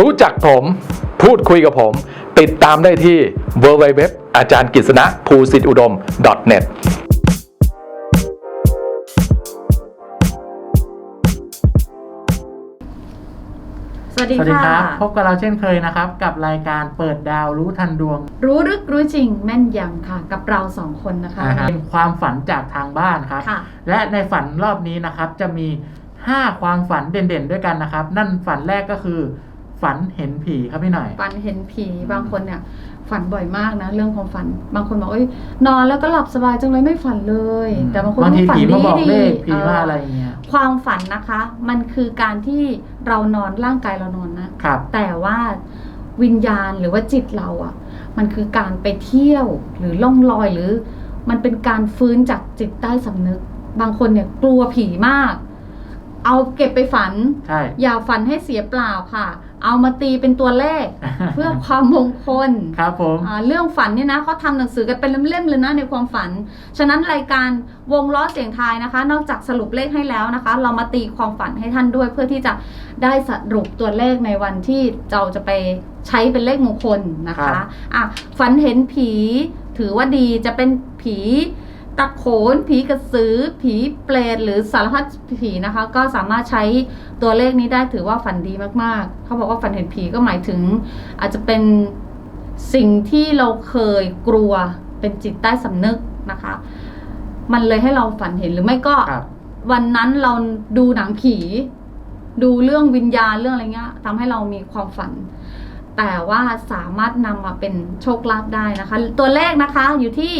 รู้จักผม พูดคุยกับผม ติดตามได้ที่ www อาจารย์กฤษณะภูสิทธิอุดม .net สวัสดีสวัสดีค่ะครับพบกับเราเช่นเคยนะครับ กับรายการเปิดดาวรู้ทันดวงรู้ลึกรู้จริงแม่นยำค่ะ กับเราสองคนนะคะ นะฮะเป็นความฝันจากทางบ้านครับ ค่ะ และในฝันรอบนี้นะครับจะมี 5 ความฝันเด่นๆ ด้วยกันนะครับ นั่นฝันแรกก็คือ ฝันเห็นผีครับพี่หน่อย ฝันเห็นผีบางคนเนี่ยฝันบ่อยมากนะ เรื่องความฝัน บางคนบอกเอ้ยนอนแล้วก็หลับสบายจังเลยไม่ฝันเลย แต่บางคนบางทีฝันผีดีมาบอกดีเลขผีเว่าอะไรเงี้ยความฝันนะคะ มันคือการที่เรานอนร่างกายเรานอนนะครับ แต่ว่าวิญญาณหรือว่าจิตเราอะ่ะ มันคือการไปเที่ยวหรือล่องลอยหรือ มันเป็นการฟื้นจากจิตใต้สำนึก บางคนเนี่ยกลัวผีมาก เอาเก็บไปฝันใช่อย่าฝันให้เสียเปล่าค่ะ เอามาตีเป็นตัวเลข เพื่อความมงคลครับผมอ่าเรื่องฝันเนี่ยนะเขาทำหนังสือกันเป็นเล่มๆเลยนะในความฝัน ฉะนั้นรายการวงล้อเสียงทายนะคะ นอกจากสรุปเลขให้แล้วนะคะ เรามาตีความฝันให้ท่านด้วย เพื่อที่จะได้สรุปตัวเลขในวันที่เราจะไปใช้เป็นเลขมงคลนะครัคะบอะฝันเห็นผีถือว่าดีจะเป็นผี ตะโขน ผีกระสือ ผีเปรตหรือสารพัดผีนะคะ ก็สามารถใช้ตัวเลขนี้ได้ถือว่าฝันดีมากๆ เขาบอกว่าฝันเห็นผีก็หมายถึง อาจจะเป็นสิ่งที่เราเคยกลัวเป็นจิตใต้สำนึกนะคะ มันเลยให้เราฝันเห็นหรือไม่ก็ครับ วันนั้นเราดูหนังผี ดูเรื่องวิญญาณเรื่องอะไรเงี้ยทำให้เรามีความฝัน แต่ว่าสามารถนำมาเป็นโชคลาภได้นะคะ ตัวเลขนะคะอยู่ที่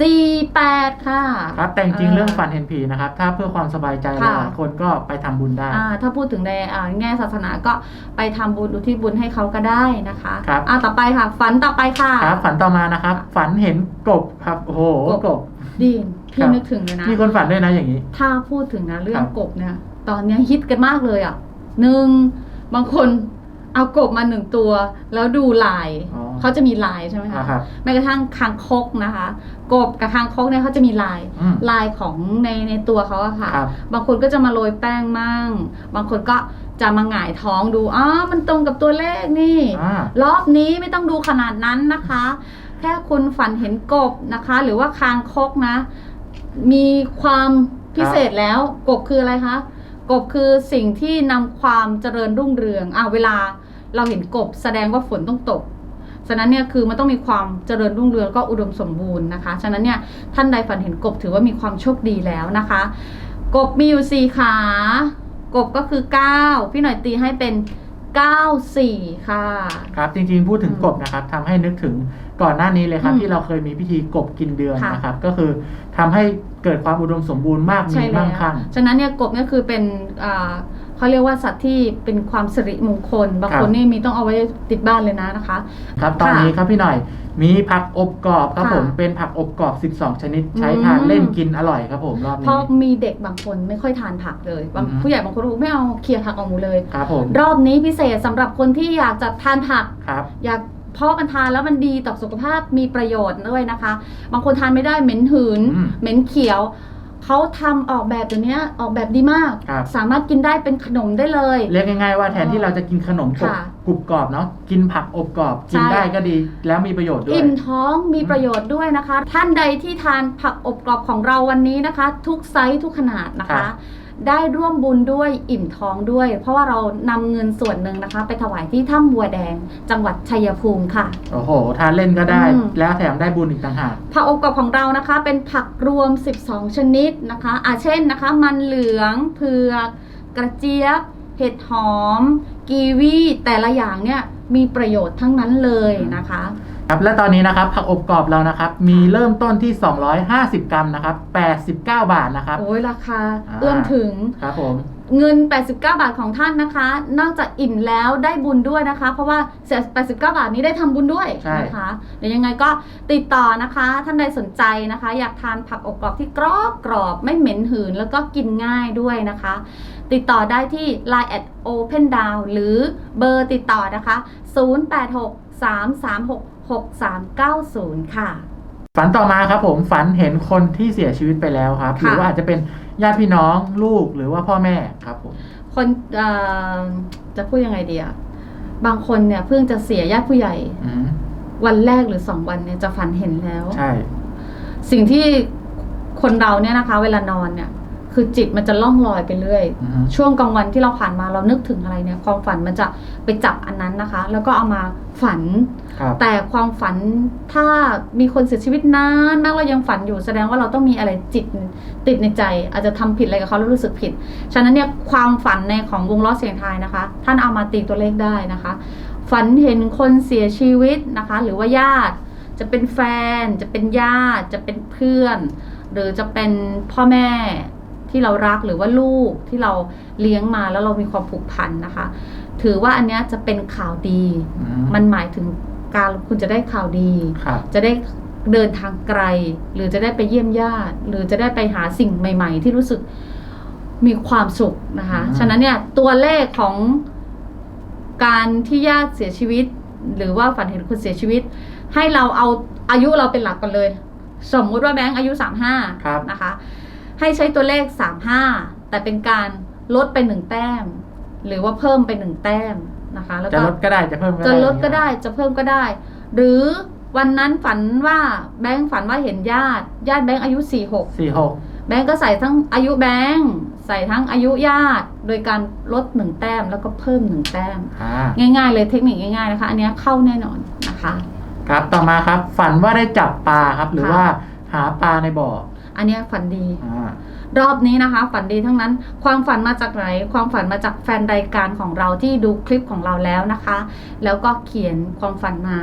48 ค่ะครับแต่จริงๆเรื่องฝันเห็นผีนะครับ ถ้าเพื่อความสบายใจค่ะหลายๆคนก็ไปทำบุญได้อ่าถ้าพูดถึงในอ่าแง่ศาสนาก็ไปทำบุญอุทิศบุญให้เขาก็ได้นะคะครับอ่าต่อไปค่ะ ฝันต่อไปค่ะครับฝันต่อมานะครับ ฝันเห็นกบครับโอ้โหกบกบดีนพี่ครับนึกถึงเลยนะมีคนฝันด้วยนะอย่างนี้ ถ้าพูดถึงนะเรื่อคงรับกบเนี่ยตอนเนี้ยฮิตกันมากเลยอะหนึ่งบางคนเอากบมาหนึ่งตัว แล้วดูลาย อ๋อ เขาจะมีลายใช่ไหมอ่าคะครับแม้กระทั่งคางคกนะคะ กบกับคางคกเนี่ยเขาจะมีลายอืมลายของในในตัวเขาอะค่ะครับบางคนก็จะมาโรยแป้งมั่ง บางคนก็จะมาหงายท้องดูอ้ามันตรงกับตัวเลขนี่อ่ารอบนี้ไม่ต้องดูขนาดนั้นนะคะ แค่คุณฝันเห็นกบนะคะ หรือว่าคางคกนะ มีความพิเศษแล้วกบคืออะไรคะกบคือสิ่งที่นำความเจริญรุ่งเรืองอ่าเวลาเราเห็นกบแสดงว่าฝนต้องตก ฉะนั้นเนี่ยคือมันต้องมีความเจริญรุ่งเรืองแล้วก็อุดมสมบูรณ์นะคะ ฉะนั้นเนี่ยท่านใดฝันเห็นกบถือว่ามีความโชคดีแล้วนะคะ กบมีอยู่สี่ขากบก็คือเก้าพี่หน่อยตีให้เป็นเก้าสี่ค่ะ ครับ จริงๆพูดถึงอืมกบนะครับทำให้นึกถึงก่อนหน้านี้เลยครับอืมที่เราเคยมีพิธีกบกินเดือนค่ะนะครับ ก็คือทำให้เกิดความอุดมสมบูรณ์มากมีใช่แล้มั่วงคั่งฉะนั้นเนี่ยกบเนี่ยคือเป็นอ่า เขาเรียกว่าสัตว์ที่เป็นความสิริมงคล บางครับคนนี่มีต้องเอาไว้ติดบ้านเลยนะนะคะ ครับตอนนี้ครับพี่หน่อย มีผักอบกรอบครับค่ะผมเป็นผักอบกรอบ 12 ชนิด ใช้อืมทานเล่นกินอร่อยครับผมรอบเพนี้ ราะมีเด็กบางคนไม่ค่อยทานผักเลยบางอืม ผู้ใหญ่บางคนบอกไม่เอาเคลียร์ผักออกหมดเลย ครับผมรอบนี้พิเศษสำหรับคนที่อยากจะทานผัก ครับ อยากเพราะมันทานแล้วมันดีต่อสุขภาพมีประโยชน์ด้วยนะคะ บางคนทานไม่ได้เหม็นหืน อืม เหม็นเขียว เขาทำออกแบบตัวเนี้ยออกแบบดีมาก ครับ สามารถกินได้เป็นขนมได้เลย เรียกง่ายๆว่าแทนที่เราจะกินขนมกรุบค่ะกรุบกรอบเนาะกินผักอบกรอบกินใช่ ได้ก็ดี แล้วมีประโยชน์ด้วย อิ่มท้องมีประโยชน์ด้วยนะคะ ท่านใดที่ทานผักอบกรอบของเราวันนี้นะคะ ทุกไซส์ทุกขนาดนะครัคะ บ ได้ร่วมบุญด้วยอิ่มท้องด้วย เพราะว่าเรานำเงินส่วนหนึ่งนะคะ ไปถวายที่ถ้ำบัวแดง จังหวัดชัยภูมิค่ะ โอ้โห ทานเล่นก็ได้ อืม แล้วแถมได้บุญอีกต่างหาก ผักอบกรอบของเรานะคะ เป็นผักรวม 12 ชนิดนะคะอาเช่นนะคะ มันเหลืองเผือก กระเจี๊ยบ เห็ดหอม กีวีแต่ละอย่างเนี่ยมีประโยชน์ทั้งนั้นเลยนะคะ ครับและตอนนี้นะครับผักอบกรอบเรานะครับมีเริ่มต้นที่ 250 กรัมนะครับ89 บาทนะครับ โอ้ยราคาอ่า เอื้อมถึง ครับผม เงิน 89 บาทของท่านนะคะ นอกจากอิ่มแล้วได้บุญด้วยนะคะ เพราะว่าเสีย89 บาทนี้ได้ทำบุญด้วยใช่ นะคะ เดี๋ยวยังไงก็ติดต่อนะคะ ท่านใดสนใจนะคะ อยากทานผักอบกรอบที่กรอบกรอบไม่เหม็นหืน แล้วก็กินง่ายด้วยนะคะ ติดต่อได้ที่ Line at Open Down หรือเบอร์ติดต่อนะคะ 086 336 6390 ค่ะ ฝันต่อมาครับผมฝันเห็นคนที่เสียชีวิตไปแล้วครับค่ะหรือว่าอาจจะเป็นญาติพี่น้องลูกหรือว่าพ่อแม่ครับผม คนเอ่อจะพูดยังไงดีอะบางคนเนี่ยเพิ่งจะเสียญาติผู้ใหญ่อืมวันแรกหรือสองวันเนี่ยจะฝันเห็นแล้ว ใช่ สิ่งที่คนเราเนี่ยนะคะ เวลานอนเนี่ย คือจิตมันจะล่องลอยไปเรื่อย อือฮึ ช่วงกลางวันที่เราผ่านมาเรานึกถึงอะไรเนี่ย ความฝันมันจะไปจับอันนั้นนะคะ แล้วก็เอามาฝัน ครับ แต่ความฝันถ้ามีคนเสียชีวิตนานมากเรายังฝันอยู่แสดงว่าเราต้องมีอะไรจิตติดในใจ อาจจะทำผิดอะไรกับเขาแล้วรู้สึกผิด ฉะนั้นเนี่ยความฝันในของวงล้อเสียงทายนะคะ ท่านเอามาตีตัวเลขได้นะคะ ฝันเห็นคนเสียชีวิตนะคะ หรือว่าญาติ จะเป็นแฟน จะเป็นญาติ จะเป็นเพื่อน หรือจะเป็นพ่อแม่ ที่เรารักหรือว่าลูกที่เราเลี้ยงมาแล้วเรามีความผูกพันนะคะ ถือว่าอันเนี้ยจะเป็นข่าวดีอืมันหมายถึงการคุณจะได้ข่าวดีครับจะได้เดินทางไกล หรือจะได้ไปเยี่ยมญาติ หรือจะได้ไปหาสิ่งใหม่ ๆ ที่รู้สึกมีความสุขนะคะอืมฉะนั้นเนี่ยตัวเลขของการที่ญาติเสียชีวิต หรือว่าฝันเห็นคนเสียชีวิต ให้เราเอาอายุเราเป็นหลักกันเลย สมมุติว่าแบงค์อายุ35ครับนะคะ ให้ใช้ตัวเลข 35 แต่เป็นการลดไปหนึ่งแต้ม หรือว่าเพิ่มไปหนึ่งแต้มนะคะ แล้วจะก็ลดก็ได้จะเพิ่มก็ได้จะลดก็ได้จะเพิ่มก็ได้ หรือวันนั้นฝันว่าแบงค์ฝันว่าเห็นญาติ ญาติแบงค์อายุ 46 สี่หกแบงค์ก็ใส่ทั้งอายุแบงค์ใส่ทั้งอายุญาติ โดยการลดหนึ่งแต้มแล้วก็เพิ่มหนึ่งแต้ม อ่าง่ายๆเลยเทคนิคง่ายๆนะคะ อันเนี้ยเข้าแน่นอนนะคะ ครับต่อมาครับ ฝันว่าได้จับปลาครับ หรือค่ะ ว่าหาปลาในบ่อ อันเนี้ยฝันดีอ่ารอบนี้นะคะ ฝันดีทั้งนั้น ความฝันมาจากไหน ความฝันมาจากแฟนรายการของเราที่ดูคลิปของเราแล้วนะคะ แล้วก็เขียนความฝันมา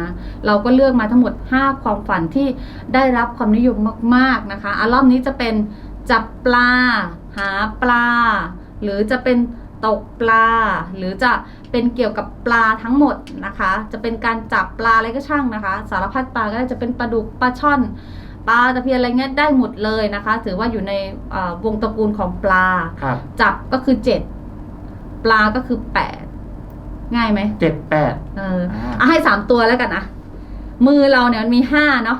เราก็เลือกมาทั้งหมด 5 ความฝันที่ได้รับความนิยมมาก ๆนะคะอะรอบนี้จะเป็นจับปลา หาปลา หรือจะเป็นตกปลา หรือจะเป็นเกี่ยวกับปลาทั้งหมดนะคะ จะเป็นการจับปลาอะไรก็ช่างนะคะ สารพัดปลาก็ได้จะเป็นปลาดุกปลาช่อน ปลาตะเพียนอะไรเงี้ยได้หมดเลยนะคะ ถือว่าอยู่ในเอ่อวงตระกูลของปลา ครับ จับก็คือเจ็ดปลาก็คือแปดง่ายไหมเจ็ดแปดเอออ่าอะให้สามตัวแล้วกันนะมือเราเนี่ยมันมีห้าเนาะ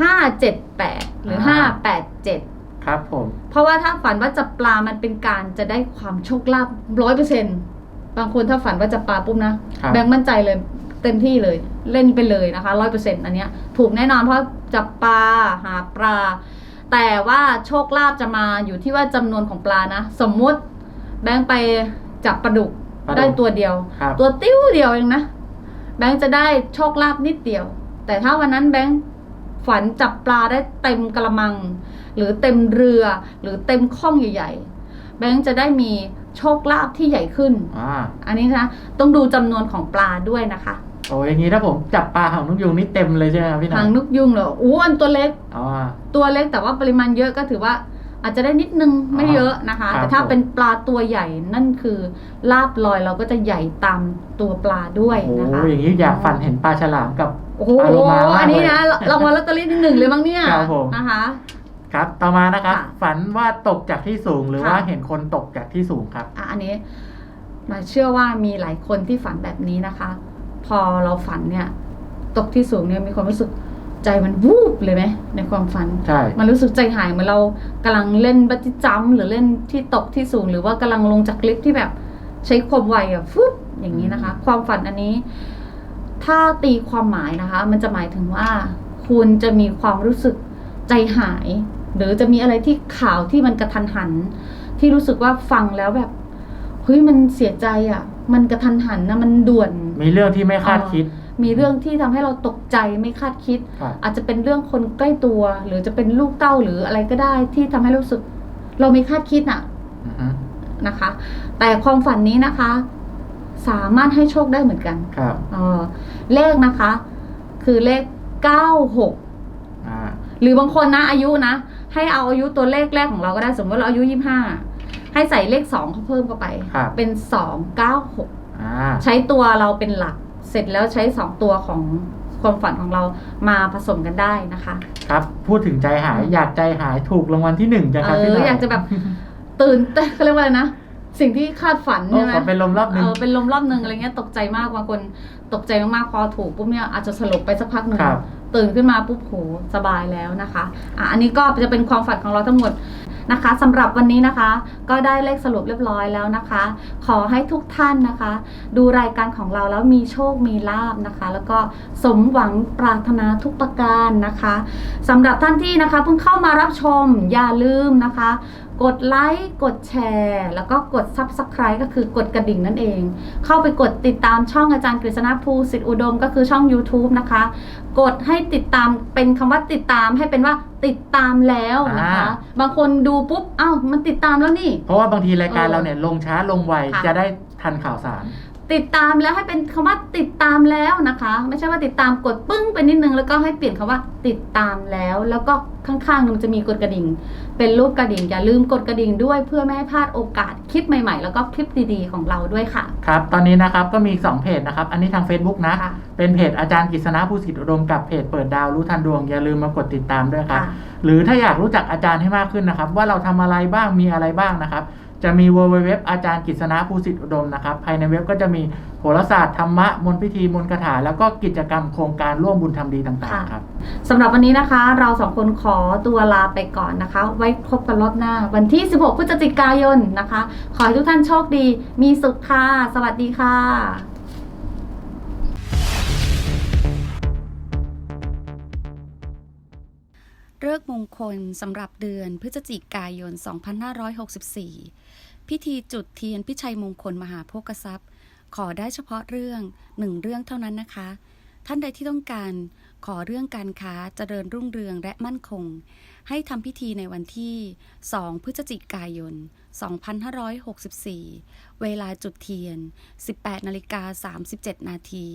ห้าเจ็ดแปดหรือห้าแปดเจ็ดครับผม เพราะว่าถ้าฝันว่าจับปลามันเป็นการจะได้ความโชคลาภร้อยเปอร์เซ็นบางคนถ้าฝันว่าจับปลาปุ๊บนะครับแบงค์มั่นใจเลย เต็มที่เลย เล่นไปเลยนะคะร้อยเปอร์เซ็นอันเนี้ยถูกแน่นอนเพราะจับปลาหาปลา แต่ว่าโชคลาภจะมาอยู่ที่ว่าจำนวนของปลานะ สมมุติแบงค์ไปจับปลาดุกปลาดุกได้ตัวเดียวครับตัวติ้วเดียวเองนะแบงค์จะได้โชคลาภนิดเดียว แต่ถ้าวันนั้นแบงค์ฝันจับปลาได้เต็มกระมัง หรือเต็มเรือหรือเต็มข้องใหญ่ๆ แบงค์จะได้มีโชคลาภที่ใหญ่ขึ้นอ่าอันนี้นะ ต้องดูจำนวนของปลาด้วยนะคะ โอ้ยอย่างนี้ถ้าผมจับปลาหางนกยุงนี่เต็มเลยใช่ไหมครับพี่หหานังงนกยุงเหรออู้อันตัวเล็ก อ๋อ ตัวเล็กแต่ว่าปริมาณเยอะก็ถือว่าอาจจะได้นิดนึงไม่เยอะนะคะครับแต่ถ้าผมเป็นปลาตัวใหญ่นั่นคือลาบลอยเราก็จะใหญ่ตามตัวปลาด้วยโอ้นะคะยอย่างนี้อยากฝันเห็นปลาฉลามกับโอ้โหปลาโลมามากเลยอันนี้นะรางวัลลอตเตอรี่ที่หนึ่งเลยมั้งเนี่ยครับผมนะคะ ครับต่อมานะครับค่ะฝันว่าตกจากที่สูงหรือค่ะว่าเห็นคนตกจากที่สูงครับอะอันนี้มาเชื่อว่ามีหลายคนที่ฝันแบบนี้นะคะ พอเราฝันเนี่ย ตกที่สูงเนี่ยมีความรู้สึกใจมันวูบเลยไหมในความฝัน ใช่ มันรู้สึกใจหายเหมือนเรากำลังเล่นบัตจิจัมป์หรือเล่นที่ตกที่สูง หรือว่ากำลังลงจากลิฟต์ที่แบบใช้ความไวอะฟึบอย่างนี้นะคะ ความฝันอันนี้ ถ้าตีความหมายนะคะ มันจะหมายถึงว่า คุณจะมีความรู้สึกใจหาย หรือจะมีอะไรที่ข่าวที่มันกระทันหัน ที่รู้สึกว่าฟังแล้วแบบ เฮ้ยมันเสียใจอะ่ะ มันกระทันหันนะมันด่วน มีเรื่องที่ไม่คาดคิด มีเรื่องที่ทำให้เราตกใจไม่คาดคิดครับอาจจะเป็นเรื่องคนใกล้ตัว หรือจะเป็นลูกเต้าหรืออะไรก็ได้ที่ทำให้รู้สึก เราไม่คาดคิดอะอือฮึนะคะ แต่ความฝันนี้นะคะ สามารถให้โชคได้เหมือนกัน ครับเออเลขนะคะ คือเลขเก้าหกอ่าหรือบางคนนะอายุนะให้เอาอายุตัวเลขแรกของเราก็ได้สมมติเราอายุยี่ห้า ให้ใส่เลขสองเขาเพิ่มเข้าไป ครับ เป็นสองเก้าหกอ่าใช้ตัวเราเป็นหลัก เสร็จแล้วใช้สองตัวของความฝันของเรามาผสมกันได้นะคะ ครับพูดถึงใจหายอืมอยากใจหายถูกรางวัลที่หนึ่งจะครับเอพี่หอน่อยอยากจะแบบ ตื่นเต้นเขาเรียกว่าอะไรนะ สิ่งที่คาดฝันโอ้ใช่ไหมขอเป็นลมรอบหเอนึ่งอเป็นลมรอบหนึ่งอะไรเงี้ยตกใจมากบางคนตกใจมากๆพอถูกปุ๊บเนี่ยอาจจะสลบไปสักพักหนึ่งครับ ตื่นขึ้นมาปุ๊บโหสบายแล้วนะคะอะอันนี้ก็จะเป็นความฝันของเราทั้งหมด นะคะสำหรับวันนี้นะคะ ก็ได้เลขสรุปเรียบร้อยแล้วนะคะ ขอให้ทุกท่านนะคะ ดูรายการของเราแล้วมีโชคมีลาบนะคะ แล้วก็สมหวังปรารถนาทุกประการนะคะสำหรับท่านที่นะคะเพิ่งเข้ามารับชมอย่าลืมนะคะ กดไลค์ กดแชร์ แล้วก็กด Subscribe ก็คือกดกระดิ่งนั่นเอง เข้าไปกดติดตามช่องอาจารย์กฤษณภูสิทธิอุดม ก็คือช่อง YouTube นะคะ กดให้ติดตามเป็นคำว่าติดตามให้เป็นว่าติดตามแล้วนะคะ อ่า บางคนดูปุ๊บ เอ้า มันติดตามแล้วนี่ เพราะว่าบางทีรายการเออเราเนี่ยลงช้าลงไวค่ะ จะได้ทันข่าวสาร ติดตามแล้วให้เป็นคำว่าติดตามแล้วนะคะ ไม่ใช่ว่าติดตามกดปึ้งไปนิดนึงแล้วก็ให้เปลี่ยนคำว่าติดตามแล้ว แล้วก็ข้างๆนึงจะมีกดกระดิ่ง เป็นรูปกระดิ่งอย่าลืมกดกระดิ่งด้วยเพื่อไม่ให้พลาดโอกาสคลิปใหม่ๆ แล้วก็คลิปดีๆของเราด้วยค่ะ ครับ ตอนนี้นะครับก็มี 2 เพจนะครับ อันนี้ทาง Facebook นะค่ะเป็นเพจอาจารย์กฤษณะภูสิทธิอุดมกับเพจเปิดดาวรู้ทันดวงอย่าลืมมากดติดตามด้วยครับค่ะหรือถ้าอยากรู้จักอาจารย์ให้มากขึ้นนะครับ ว่าเราทำอะไรบ้างมีอะไรบ้างนะครับ จะมี w w w อาจารย์กฤษณะภูสิทธิอุดมนะครับ ภายในเว็บก็จะมีโหราศาสตร์ธรรมะ มนต์พิธี มนต์คาถา แล้วก็กิจกรรมโครงการร่วมบุญทำดีต่างค่ะๆครับสำหรับวันนี้นะคะ เราสองคนขอตัวลาไปก่อนนะคะ ไว้พบกันรอบหน้า วันที่ 16 พฤศจิกายนนะคะ ขอให้ทุกท่านโชคดี มีสุขค่ะ สวัสดีค่ะเลิกษ์มงคลสำหรับเดือนพฤศจิกายน 2564 พิธีจุดเทียนพิชัยมงคลมหาโภคทรัพย์ ขอได้เฉพาะเรื่องหนึ่งเรื่องเท่านั้นนะคะ ท่านใดที่ต้องการขอเรื่องการค้าเจริญรุ่งเรืองและมั่นคง ให้ทำพิธีในวันที่ 2 พฤศจิกายน 2564 เวลาจุดเทียน 18นาฬิกา37 นาที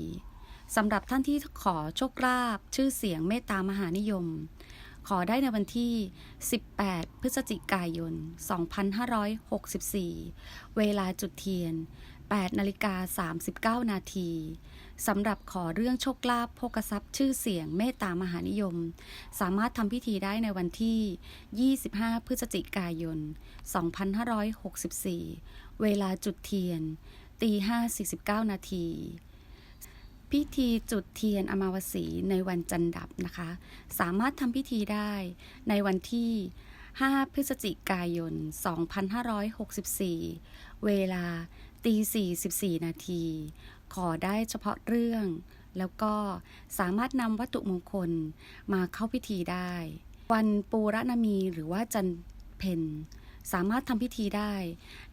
สำหรับท่านที่ขอโชคลาภชื่อเสียงเมตตามหานิยม ขอได้ในวันที่ 18 พฤศจิกายน 2564 เวลาจุดเทียน 8 นาฬิกา 39 นาทีสำหรับขอเรื่องโชคลาภโภคทรัพย์ชื่อเสียงเมตตามหานิยม สามารถทำพิธีได้ในวันที่ 25 พฤศจิกายน 2564 เวลาจุดเทียนตี5 49 นาที พิธีจุดเทียนอมาวสีในวันจันดับนะคะ สามารถทำพิธีได้ในวันที่ 5 พฤศจิกายน 2564 เวลาตี44 นาที ขอได้เฉพาะเรื่อง แล้วก็สามารถนำวัตถุมงคลมาเข้าพิธีได้ วันปูรณมีหรือว่าจันเพ็ญสามารถทำพิธีได้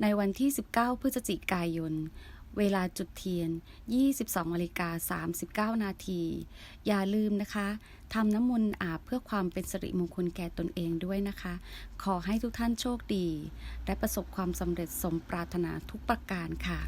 ในวันที่ 19 พฤศจิกายน เวลาจุดเทียน 22นาฬิกา39 นาที อย่าลืมนะคะ ทำน้ำมนต์อาบเพื่อความเป็นสิริมงคลแก่ตนเองด้วยนะคะ ขอให้ทุกท่านโชคดี และประสบความสำเร็จสมปรารถนาทุกประการค่ะ